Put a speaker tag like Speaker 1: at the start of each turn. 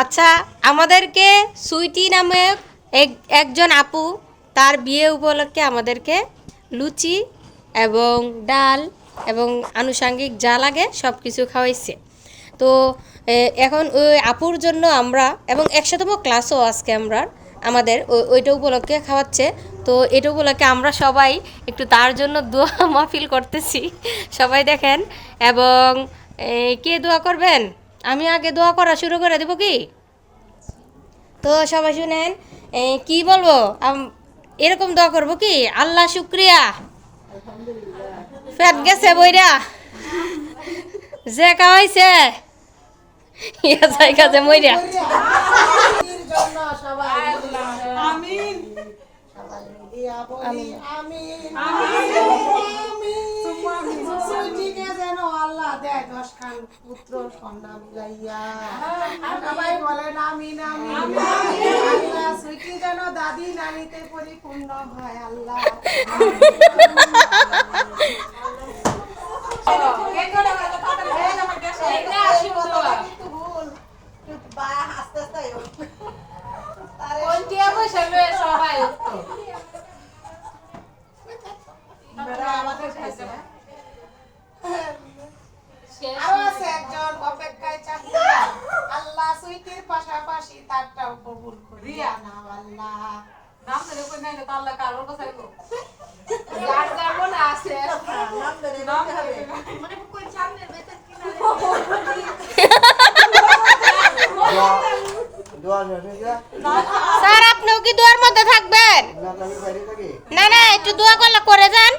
Speaker 1: আচ্ছা আমাদেরকে সুইটি নামে এক, একজন আপু, তার বিয়ে উপলক্ষে আমাদেরকে লুচি এবং ডাল এবং আনুষাঙ্গিক যা লাগে সব কিছু খাওয়াইছে। তো এখন ওই আপুর জন্য আমরা এবং একশোতম ক্লাসও আজকে আমরা আমাদের ওইটা উপলক্ষে খাওয়াচ্ছে। তো, এটা উপলক্ষে আমরা সবাই একটু তার জন্য দোয়া মাহফিল করতেছি। সবাই দেখেন এবং কে দোয়া করবেন? আমি আগে দোয়া করা শুরু করে দেবো কি? তো সবাই শুনেন কি বলব? আম- এরকম দোয়া করব কি? আল্লাহ শুক্রিয়া। ফ্যাট গেছে বইরা। যে খাওয়াইছে ইয়া যে মইরা।
Speaker 2: আমিন।
Speaker 3: বলি আমিন। আমিন। সুইটিকে যেন আল্লাহ দেয় দশ খান পুত্র কন্যা মিলাইয়া সবাই বলেন আমিন আমিন আল্লাহ সুইটি যেন দাদি নানিতে পরিপূর্ণ হয় আল্লাহ। ভুল। একটু বা আস্তে আস্তে স্যার আপনিও কি দুয়ার মধ্যে থাকবেন? না না
Speaker 2: একটু
Speaker 3: দোয়া করলে
Speaker 2: করে
Speaker 3: যান।